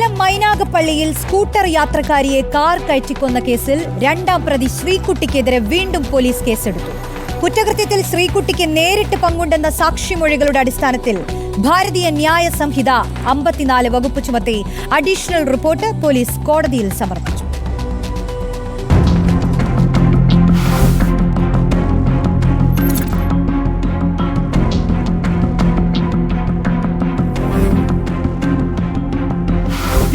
കൊല്ലം മൈനാഗപ്പള്ളിയിൽ scooter യാത്രക്കാരിയെ car കയറ്റിക്കൊന്ന കേസിൽ രണ്ടാം പ്രതി ശ്രീകുട്ടിക്കെതിരെ വീണ്ടും പോലീസ് കേസെടുത്തു. കുറ്റകൃത്യത്തിൽ ശ്രീകുട്ടിക്ക് നേരിട്ട് പങ്കുണ്ടെന്ന സാക്ഷിമൊഴികളുടെ അടിസ്ഥാനത്തിൽ ഭാരതീയ ന്യായ സംഹിത അമ്പത്തിനാല് വകുപ്പ് ചുമത്തി അഡീഷണൽ റിപ്പോർട്ട് പോലീസ് കോടതിയിൽ സമർപ്പിച്ചു.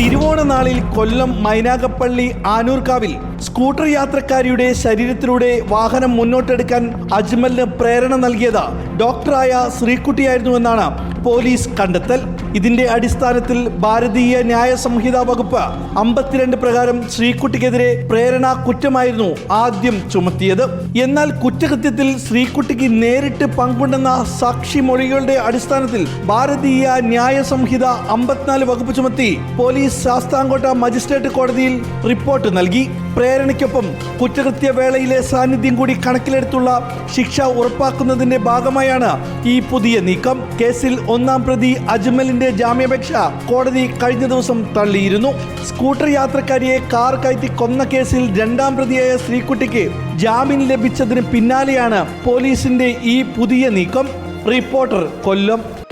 തിരുവോണനാളിൽ കൊല്ലം മൈനാഗപ്പള്ളി ആനൂർക്കാവിൽ സ്കൂട്ടർ യാത്രക്കാരിയുടെ ശരീരത്തിലൂടെ വാഹനം മുന്നോട്ടെടുക്കാൻ അജ്മലിന് പ്രേരണ നൽകിയത് ഡോക്ടറായ ശ്രീകുട്ടിയായിരുന്നുവെന്നാണ് പോലീസ് കണ്ടെത്തൽ. ഇതിന്റെ അടിസ്ഥാനത്തിൽ ഭാരതീയ ന്യായ സംഹിത വകുപ്പ് അമ്പത്തിരണ്ട് പ്രകാരം ശ്രീകുട്ടിക്കെതിരെ പ്രേരണ കുറ്റമായിരുന്നു ആദ്യം ചുമത്തിയത്. എന്നാൽ കുറ്റകൃത്യത്തിൽ ശ്രീകുട്ടിക്ക് നേരിട്ട് പങ്കുണ്ടെന്ന സാക്ഷിമൊഴികളുടെ അടിസ്ഥാനത്തിൽ ഭാരതീയ ന്യായ സംഹിത അമ്പത്തിനാല് വകുപ്പ് ചുമത്തി പോലീസ് ശാസ്താംകോട്ട മജിസ്ട്രേറ്റ് കോടതിയിൽ റിപ്പോർട്ട് നൽകി. പ്രേരണയ്ക്കൊപ്പം കുറ്റകൃത്യ വേളയിലെ സാന്നിധ്യം കൂടി കണക്കിലെടുത്തുള്ള ശിക്ഷ ഉറപ്പാക്കുന്നതിന്റെ ഭാഗമായാണ് ഈ പുതിയ നീക്കം. കേസിൽ ഒന്നാം പ്രതി അജ്മലിന്റെ ജാമ്യാപേക്ഷ കോടതി കഴിഞ്ഞ ദിവസം തള്ളിയിരുന്നു. സ്കൂട്ടർ യാത്രക്കാരിയെ കാർ കയറ്റി കൊന്ന കേസിൽ രണ്ടാം പ്രതിയായ ശ്രീകുട്ടിക്ക് ജാമ്യം ലഭിച്ചതിന് പിന്നാലെയാണ് പോലീസിന്റെ ഈ പുതിയ നീക്കം. റിപ്പോർട്ടർ കൊല്ലം.